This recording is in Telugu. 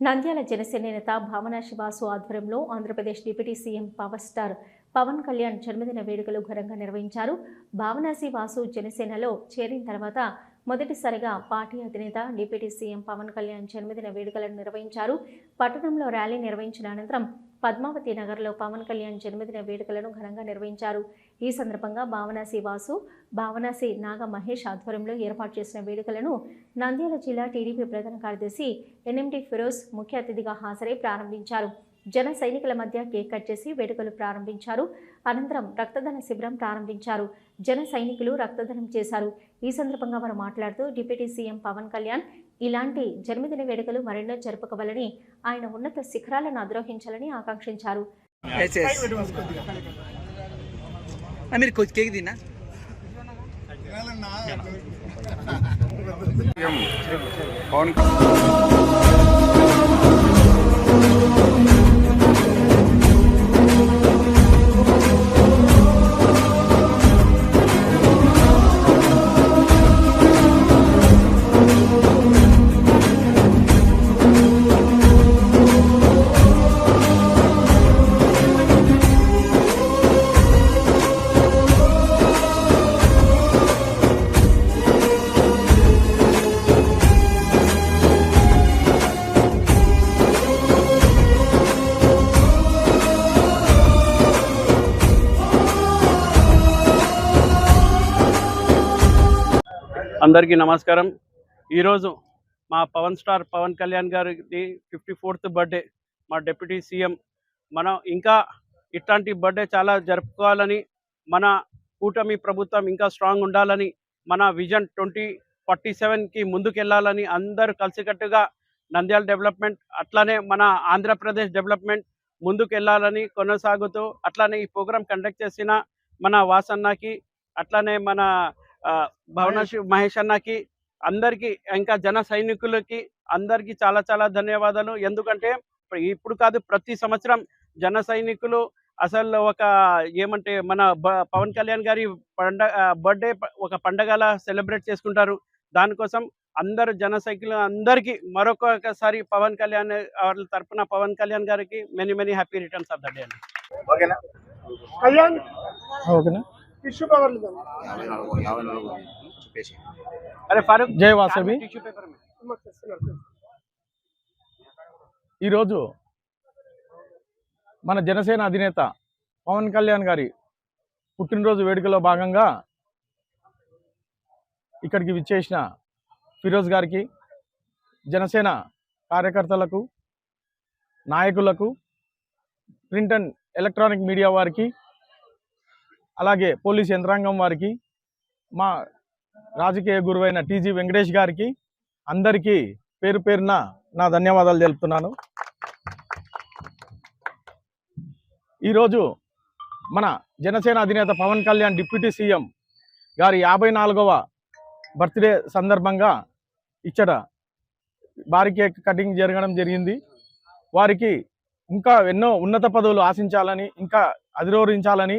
నంద్యాల జనసేన నేత భావన శివాసు ఆధ్వర్యంలో Andhra Pradesh deputy CM power star Pawan Kalyan జన్మదిన వేడుకలు ఘనంగా నిర్వహించారు. భావన వాసు జనసేనలో చేరిన తర్వాత మొదటిసారిగా పార్టీ అధినేత డిప్యూటీ సీఎం పవన్ కళ్యాణ్ జన్మదిన వేడుకలను నిర్వహించారు. పట్టణంలో ర్యాలీ నిర్వహించిన అనంతరం పద్మావతి నగర్లో పవన్ కళ్యాణ్ జన్మదిన వేడుకలను ఘనంగా నిర్వహించారు. ఈ సందర్భంగా భావనాసి వాసు భావనాసి నాగ మహేష్ ఆధ్వర్యంలో ఏర్పాటు చేసిన వేడుకలను నంద్యాల జిల్లా టీడీపీ ప్రధాన కార్యదర్శి ఎన్ఎండి ఫిరోజ్ ముఖ్య అతిథిగా హాజరై ప్రారంభించారు. జన సైనికుల మధ్య కేక్ కట్ చేసి వేడుకలు ప్రారంభించారు. అనంతరం రక్తదాన శిబిరం ప్రారంభించారు. జన సైనికులు రక్తదానం చేశారు. ఈ సందర్భంగా వారు మాట్లాడుతూ డిప్యూటీ సీఎం పవన్ కళ్యాణ్ ఇలాంటి జన్మదిన వేడుకలు మరెన్నో జరుపుకోవాలని ఆయన ఉన్నత శిఖరాలను అధిరోహించాలని ఆకాంక్షించారు. పవన్ అందరికీ నమస్కారం. ఈరోజు మా పవన్ స్టార్ పవన్ కళ్యాణ్ గారిది ఫిఫ్టీ ఫోర్త్ బర్త్డే. మా డిప్యూటీ సీఎం. మనం ఇంకా ఇట్లాంటి బర్త్డే చాలా జరుపుకోవాలని మన కూటమి ప్రభుత్వం ఇంకా స్ట్రాంగ్ ఉండాలని మన విజన్ ట్వంటీ ఫార్టీ సెవెన్కి ముందుకెళ్ళాలని అందరూ కలిసికట్టుగా నంద్యాల డెవలప్మెంట్ అట్లానే మన ఆంధ్రప్రదేశ్ డెవలప్మెంట్ ముందుకు వెళ్ళాలని కొనసాగుతూ అట్లానే ఈ ప్రోగ్రాం కండక్ట్ చేసిన మన వాసన్నకి అట్లానే మన ఆ, భవన శివ్ మహేష్ అన్నకి అందరికి ఇంకా జన సైనికులకి అందరికి చాలా చాలా ధన్యవాదాలు. ఎందుకంటే ఇప్పుడు కాదు ప్రతి సంవత్సరం జన సైనికులు అసలు ఒక ఏమంటే మన పవన్ కళ్యాణ్ గారి పండగ బర్త్డే ఒక పండగలా సెలబ్రేట్ చేసుకుంటారు. దానికోసం అందరు జన సైకిల్ అందరికీ మరొకసారి పవన్ కళ్యాణ్ వాళ్ళ తరపున పవన్ కళ్యాణ్ గారికి many many happy returns of the day అండి ఓకేనా? కళ్యాణ్ ఓకేనా? టిష్యూ పేపర్ లేదు యాభై నాలుగు చెప్పేసి అరే ఫారూక్ జై వాసవి. టిష్యూ పేపర్ మీద. ఈరోజు మన జనసేన అధినేత పవన్ కళ్యాణ్ గారి పుట్టినరోజు వేడుకలో భాగంగా ఇక్కడికి విచ్చేసిన ఫిరోజ్ గారికి జనసేన కార్యకర్తలకు నాయకులకు ప్రింట్ అండ్ ఎలక్ట్రానిక్ మీడియా వారికి అలాగే పోలీస్ యంత్రాంగం వారికి మా రాజకీయ గురువైన టీజీ వెంకటేష్ గారికి అందరికీ పేరు పేరున నా ధన్యవాదాలు తెలుపుతున్నాను. ఈరోజు మన జనసేన అధినేత పవన్ కళ్యాణ్ డిప్యూటీ సీఎం గారి యాభై నాలుగవ బర్త్డే సందర్భంగా ఇచ్చట భారీ కేక్ కటింగ్ జరగడం జరిగింది. వారికి ఇంకా ఎన్నో ఉన్నత పదవులు ఆశించాలని ఇంకా అధిరోహించాలని